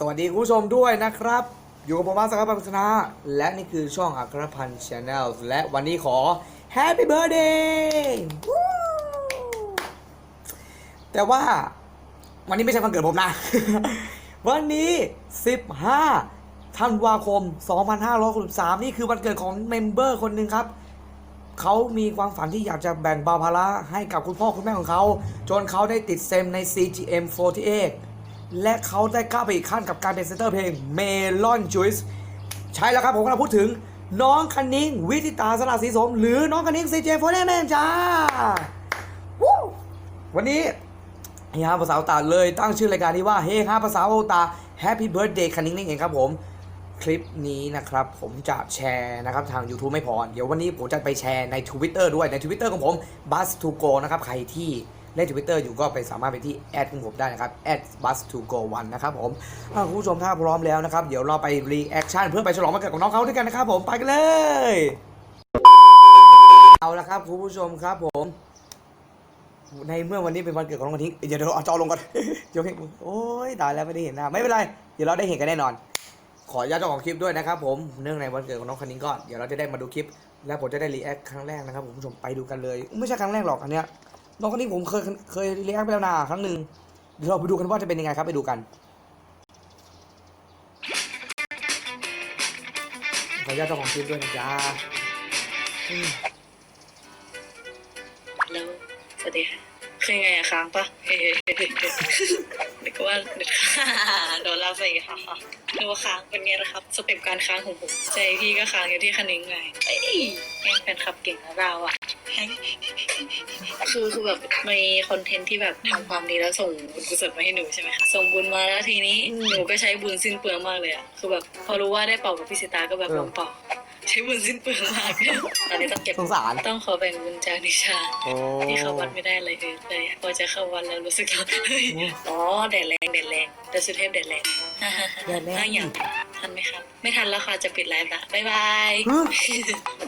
สวัสดีคุณผู้ชมด้วยนะครับ อยู่กับผมอาสครับปัชนะและนี่คือช่องอัครพันธ์ชาแนลและวันนี้ขอ Happy Birthday วู้แต่ว่าวันนี้ไม่ใช่วันเกิดผมนะ วันนี้ 15ธันวาคม 2563 นี่คือวันเกิดของเมมเบอร์คนหนึ่งครับเขามีความฝันที่อยากจะแบ่งเบาภาระให้กับคุณพ่อคุณแม่ของเขา จนเขาได้ติดเซมใน CGM 48 และเขาได้ก้าวไปอีกขั้นกับการเป็นเซนเตอร์เพลง Melon Juice ใช่แล้วครับผมกำลังพูดถึงน้องคณิงวิทิตาสละสีสม หรือน้องคณิง CGM 48นั่นเองจ้าวู้วันนี้เฮฮาภาษาโอตาเลยตั้งชื่อรายการนี้ว่าเฮฮาภาษาโอตา Happy Birthday คณิงนี่เองครับผมคลิปนี้นะครับผมจะแชร์นะครับทาง YouTube ไม่พอ เดี๋ยววันนี้ผมจะไปแชร์ใน Twitter ด้วยใน Twitter ของผม bus to go นะครับใครที่ เล่น Twitter อยู่ก็ไปสามารถไปที่แอดของผมได้นะครับ bus to go 1นนะครับผมคุณผู้ชมถ้าพร้อมแล้วนะครับ เดี๋ยวเราไป reaction เพื่อไปฉลองวันเกิดของน้องเขาด้วยกันนะครับผมไปกันเลย เอาละครับคุณผู้ชมครับผม ในเมื่อวันนี้เป็นวันเกิดของน้องกะทิเดี๋ยวเดี๋ยวเอาจอลงก่อนเดี๋ยวให้โอ้ยตายแล้วไม่ได้เห็นหน้าไม่เป็นไรเดี๋ยวเราได้เห็นกันแน่นอน ขออนุญาตเจ้าของคลิปด้วยนะครับผมเนื่องในวันเกิดของน้องคณิงก็เดี๋ยวเราจะได้มาดูคลิป และผมจะได้รีแอคครั้งแรกนะครับผมคุณผู้ชมไปดูกันเลย ไม่ใช่ครั้งแรกหรอกอันเนี้ย น้องคณิงผมเคยเคยรีแอคไปแล้วนะครั้งหนึ่งเดี๋ยวเราไปดูกันว่าจะเป็นยังไงครับไปดูกันขออนุญาตเจ้าของคลิปด้วยนะจ๊ะอืมแล้วสวัสดีค่ะคือไงอะค้างปะเฮ้ยนึกว่านึกโดนลาใส่ค่ะนึกว่าค้างเป็นไงนะครับ สเต็ปการค้างของผมใจพี่ก็ค้างอยู่ที่คันนิ้งไงเอ้ยแกงแฟนคลับเก่งนะเราอะ คือคือแบบมีคอนเทนต์ที่แบบทำความดีแล้วส่งบุญกุศลมาให้หนูใช่ไหมคะส่งบุญมาแล้วทีนี้หนูก็ใช้บุญสิ้นเปลืองมากเลยอะคือแบบพอรู้ว่าได้เป่ากับพี่สิตาก็แบบลองเป่าใช้บุญสิ้นเปลืองมากตอนนี้ต้องเก็บสงสาร ต้องขอแบ่งบุญจากนิชาโอ้ที่เข้าวัดไม่ได้เลยเลยเลยพอจะเข้าวัดแล้วรู้สึกร้อนเฮ้ยอ๋อแดดแรงแดดแรงแดดสุเทพแดดแรงแดดแรงอะอย่างทัน ไหมครับ ไม่ทันแล้วค่ะ จะปิดไลฟ์ละบ๊ายบายฮะ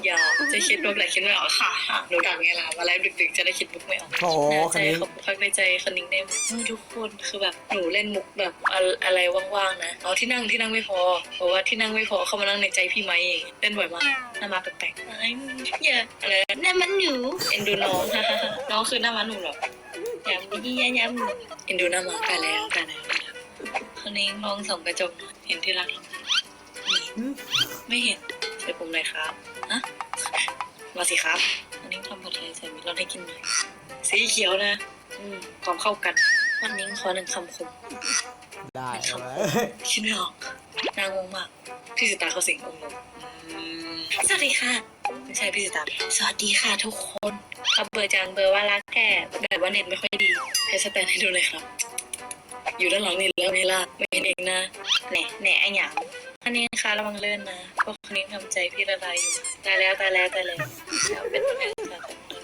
อย่าจะคิดมุกไหนคิดไม่ออกค่ะหนูดังไงล่ะมาไลฟ์ดึกๆจะได้คิดมุกไม่ออกโอ้โหน่าคใจณิงเขาพักในใจคนนิ้งได้เออทุกคนคือแบบหนูเล่นมุกแบบอะอะไรว่างๆนะเอาที่นั่งที่นั่งไม่พอเพราะว่าที่นั่งไม่พอเข้ามานั่งในใจพี่ไม้เองเล่นบ่อยมากหน้ามาแปลกๆไอ้อย่าอะไรนะหน้ามันหนูเอ็นดูน้องน้องคือหน้ามันหนูเหรอยำยี่ยำยำเอ็นดูหน้ามาไปแล้วไปแล้วไปแล้วคนนี้ลองส่องกระจกหน่อยเห็นที่รักหรือเปล่าอืม ไม่เห็นใส่ผมหน่อยครับอะมาสิครับ อันนี้ทำผัดไทยใส่มิลอนให้กินหน่อยสีเขียวนะอืมความเข้ากัน วันนี้ขอหนึ่งคำคมได้เอาไว้คิดไม่ออกนางงงมากพี่สิตาเขาสิงองค์ลงอืมสวัสดีค่ะไม่ใช่พี่สิตาสวัสดีค่ะทุกคนครับเบอร์จังเบอร์ว่ารักแก่แบบว่าเน็ตไม่ค่อยดีให้สแตนให้ดูเลยครับ อยู่ด้านหลังนี่แล้วนี่ล่ะไม่เห็นเองนะแหน่แหน่ไอ้หยังอันนี้นะคะระวังเลื่อนนะพวกคนนี้ทำใจพี่ละลายอยู่ตายแล้วตายแล้วตายแล้วแล้วเป็นตัวแทนจากกันเลย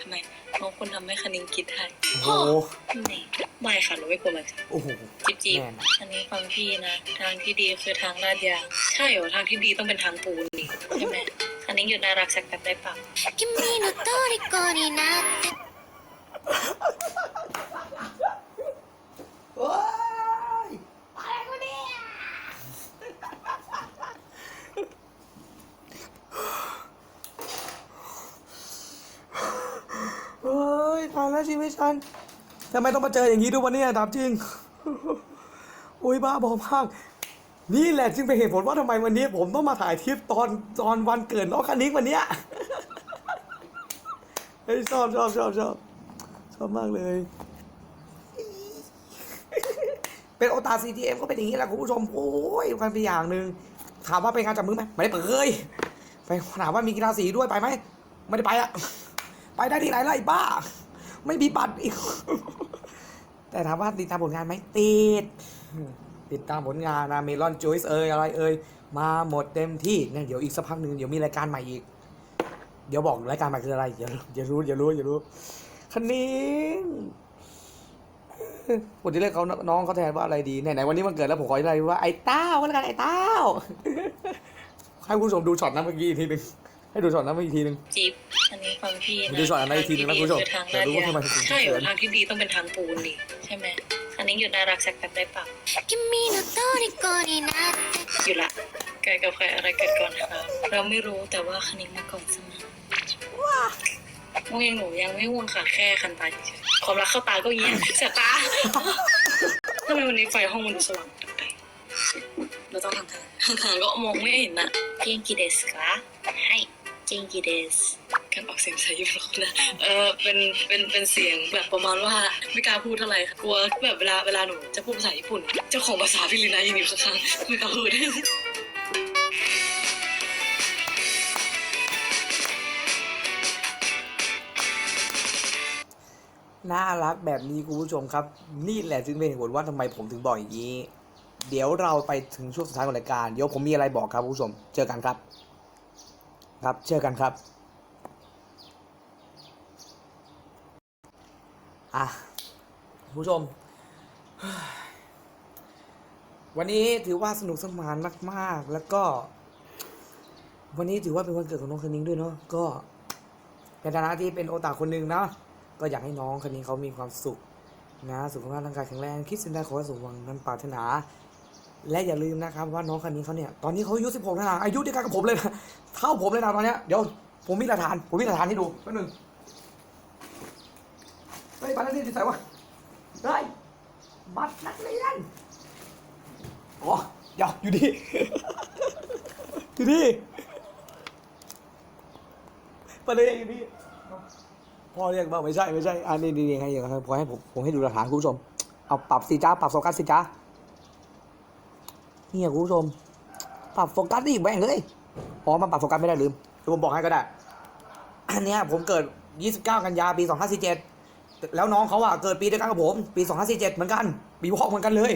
ทำไมน้องคุณทำให้คณิงคิดให้ โอ้โห นี่ไม่ค่ะหนูไม่กลัวมันค่ะ โอ้โห จิบจิบ แน่นะ อันนี้ฟังพี่นะ ทางที่ดีคือทางลาดยางใช่เหรอทางที่ดีต้องเป็นทางปูนนี่ใช่ไหมอันนี้หยุดน่ารักสักแป๊บได้ปะ 君の虜になって โอ้ย ชีวิตฉันทำไมต้องมาเจออย่างนี้ด้วยวะเนี่ยถามจริง โอ้ยบ้าบอมาก นี่แหละจึงเป็นเหตุผลว่าทำไมวันนี้ ผมต้องมาถ่ายทริปตอนตอนวันเกิดน้องคณิกวันเนี้ยเฮ้ยชอบชอบชอบชอบชอบมากเลย เป็นโอตาซีทีเอ็มก็เป็นอย่างนี้แหละคุณผู้ชม โอ้ยกันเป็นอย่างหนึ่งถามว่าเป็นงานจับมือไหมไม่ได้เปิดเลยไปถามว่ามีกีฬาสีด้วยไปไหมไม่ได้ไปอะไปได้ที่ไหนล่ะไอ้บ้า ไม่มีบัตรอีก แต่ถามว่าติดตามผลงานไหมติด ติดตามผลงานนะเมลอนจูสเอยอะไรเอยมาหมดเต็มที่เนี่ยเดี๋ยวอีกสักพักหนึ่งเดี๋ยวมีรายการใหม่อีก เดี๋ยวบอกรายการใหม่คืออะไรเดี๋ยวเดี๋ยวรู้เดี๋ยวรู้เดี๋ยวรู้คันนี้ผมจะเรียกเขาน้องเขาแทนว่าอะไรดีไหนๆวันนี้มันเกิดแล้วผมขออะไรว่าไอ้เต้าก็แล้วกันไอ้เต้าให้คุณผู้ชมดูช็อตนั้นเมื่อกี้ทีหนึ่ง ให้ดูช็อตนั้นมาอีกทีนึง จิ๊บอันนี้ฟังพี่นะดูช็อตอันนั้นอีกทีนึงนะคุณผู้ชมแต่รู้ว่าทำไมคุณใช่เหรอทางที่ดีต้องเป็นทางปูนนี่ใช่ไหมอันนี้หยุดน่ารักสักแป๊บได้ปะอยู่ละใครกับใครอะไรเกิดก่อนครับเราไม่รู้แต่ว่าคันิมาก่อนเสมอว้าวงยังหนูยังไม่วงค่ะแค่คันตาเฉยความรักเข้าตาก็องี้แสบตาทำไมวันนี้ไฟห้องมันดูสว่างจังไปเราต้องทางทางทางก็มองไม่เห็นนะเพียงกี่เดสกะให้ จงกิเดสการออกเสียงใช้ญี่ปุ่นนะเออเป็นเป็นเป็นเสียงแบบประมาณว่าไม่กล้าพูดเท่าไหร่ค่ะกลัวแบบเวลาเวลาหนูจะพูดภาษาญี่ปุ่น เจ้าของภาษาฟิลินส์ยังอยู่ข้างๆไม่กล้าพูดน่ารักแบบนี้คุณผู้ชมครับ นี่แหละจึงเป็นเหตุผลว่าทำไมผมถึงบอกอย่างนี้ เดี๋ยวเราไปถึงช่วงสุดท้ายของรายการ เดี๋ยวผมมีอะไรบอกครับคุณผู้ชม เจอกันครับ ครับเจอกันครับอะผู้ชม วันนี้ถือว่าสนุกสนานมาก ๆ แล้วก็ วันนี้ถือว่าเป็นวันเกิดของน้องคณิงด้วยเนาะก็ในฐานะที่เป็นโอตาคนหนึ่งเนาะก็อยากให้น้องคนนี้เขามีความสุขนะสุขภาพร่างกายแข็งแรงคิดสิ่งใดขอให้สมหวังนั้นปรารถนา และอย่าลืมนะครับว่าน้องคนนี้เขาเนี่ยตอนนี้เขาอายุ 16แล้วนะอายุเดียวกันกับผมเลยนะเท่าผมเลยนะตอนเนี้ยเดี๋ยวผมมีหลักฐานผมมีหลักฐานให้ดูแป๊บหนึงเฮ้ยบัตรนักเรียนที่ไหนวะเฮ้ยบัตรนักเรียนอ๋อเดี๋ยวอยู่ดีอยู่ดีประเด็นอยู่ดีพ่อเรียกว่าไม่ใช่ไม่ใช่อันนี้นี่นี่ให้อย่างพอให้ผมผมให้ดูหลักฐานคุณผู้ชมเอาปรับสิจ้าปรับโฟกัสสิจ้า เนี่ยคุณผู้ชม ปรับโฟกัสดิแบ่งเลยอ๋อมันปรับโฟกัสไม่ได้ลืมเดี๋ยวผมบอกให้ก็ได้ อันเนี้ยผมเกิด 29 กันยาปี 2547 แล้วน้องเขาอะเกิดปีเดียวกันกับผม ปี 2547 เหมือนกันปีพอกเหมือนกันเลย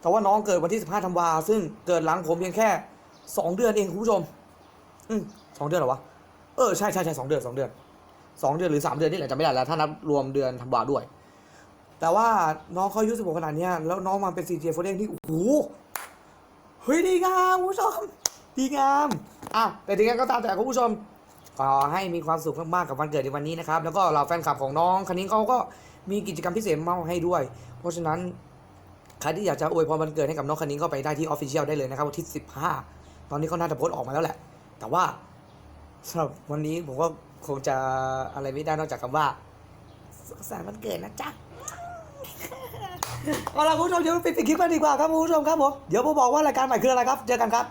แต่ว่าน้องเกิดวันที่ 15ธันวาซึ่งเกิดหลังผมเพียงแค่ 2 เดือนเองคุณผู้ชม อืมสองเดือนเหรอวะ เออใช่ใช่ใช่สองเดือนสองเดือนสองเดือนหรือสามเดือนนี่แหละจำไม่ได้แล้วถ้านับรวมเดือนธันวาด้วย แต่ว่าน้องเขาอายุสิบหกขนาดเนี้ยแล้วน้องมาเป็นซีเจโฟเด้งที่โอ้โห เฮ้ยดีงามคุณผู้ชมดีงามอะแต่ถึงงั้นก็ตามแต่คุณผู้ชม ขอให้มีความสุขมากๆกับวันเกิดในวันนี้นะครับ แล้วก็เราแฟนคลับของน้องคันนี้เขาก็มีกิจกรรมพิเศษมาให้ด้วย เพราะฉะนั้นใครที่อยากจะอวยพรวันเกิดให้กับน้องคันนี้ก็ไปได้ที่ออฟฟิเชียลได้เลยนะครับวันที่ 15 ตอนนี้เขาน่าจะโพสต์ออกมาแล้วแหละ แต่ว่าสำหรับวันนี้ผมก็คงจะอะไรไม่ได้นอกจากคำว่าสุขสันต์วันเกิดนะจ๊ะ เอาละคุณผู้ชมเดี๋ยวปปิดคลิปกันดีกว่าครับคุณผู้ชมครับผมเดี๋ยวผมบอกว่ารายการใหม่คืออะไรครับ เจอกันครับ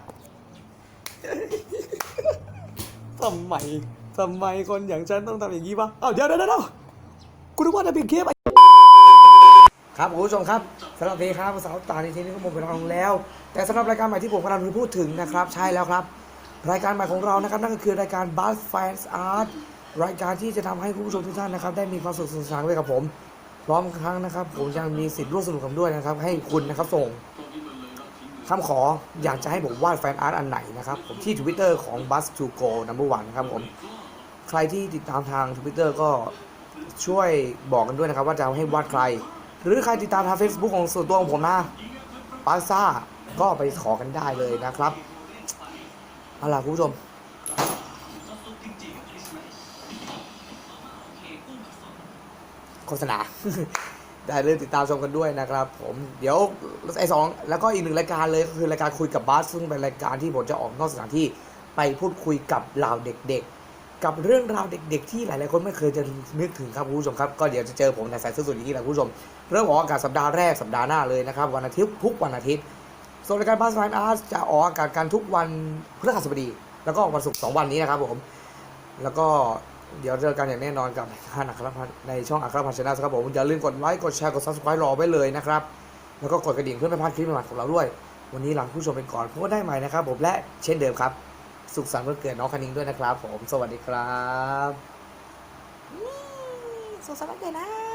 ทำไมทำไมคนอย่างฉันต้องทำอย่างนี้วะอ้าเดี๋ยวเดี๋ยวเดี๋ยวคุณนึกว่าจะปิดคลิปครับคุณผู้ชมครับสำหรับเพลงครับสาวตาในทีนี้ก็หมดเวลาลงแล้ว แต่สำหรับรายการใหม่ที่ผมกำลังจะพูดถึงนะครับ ใช่แล้วครับ รายการใหม่ของเรานะครับนั่นก็คือรายการ Buzz Fans Art รายการที่จะทำให้คุณผู้ชมทุกท่านนะครับได้มีความสุขสนุกสนานไปกับผม พร้อมครั้งนะครับ ผมยังมีสิทธิ์ร่วมสนุกกันด้วยนะครับ ให้คุณนะครับส่งคำขออยากจะให้ผมวาดแฟนอาร์ตอันไหนนะครับ ผมที่ Twitter ของ Buzz to Go Number One นะครับผมใครที่ติดตามทาง Twitter ก็ช่วยบอกกันด้วยนะครับ ว่าจะให้วาดใคร หรือใครติดตามทาง Facebook ของส่วนตัวของผมนะปาซ่าก็ไปขอกันได้เลยนะครับเอาล่ะคุณผู้ชม ฆษณา ได้เลยติดตามชมกันด้วยนะครับ ผมเดี๋ยวไอ้สองแล้วก็อีกหนึ่งรายการเลยก็คือรายการคุยกับบัสซึ่งเป็นรายการที่ผมจะออกนอกสถานที่ไปพูดคุยกับเหล่าเด็กๆ กับเรื่องราวเด็ก ๆ ที่หลายๆคนไม่เคยจะนึกถึงครับคุณผู้ชมครับก็เดี๋ยวจะเจอผมในสายสุดๆอย่างนี้แหละคุณผู้ชม เริ่มออกอากาศสัปดาห์แรกสัปดาห์หน้าเลยนะครับวันอาทิตย์ทุกวันอาทิตย์ส่วนรายการบัสไฟน์อาร์ตจะออกอากาศกันทุกวันพฤหัสบดี แล้วก็วันศุกร์สองวันนี้นะครับผมแล้วก็ เดี๋ยวเจอกันอย่างแน่นอนกับท่านอัครพันธ์ในช่องอัครพันธ์ชนะครับผมอย่าลืมกดไลค์กดแชร์กดซับสไครต์รอไว้เลยนะครับ แล้วก็กดกระดิ่งเพื่อไม่พลาดคลิปใหม่ๆของเราด้วย วันนี้ลาผู้ชมไปก่อนพบกันได้ใหม่นะครับผมและเช่นเดิมครับ สุขสันต์วันเกิดน้องคณิงด้วยนะครับ ผมสวัสดีครับสุขสันต์วันเกิดนะ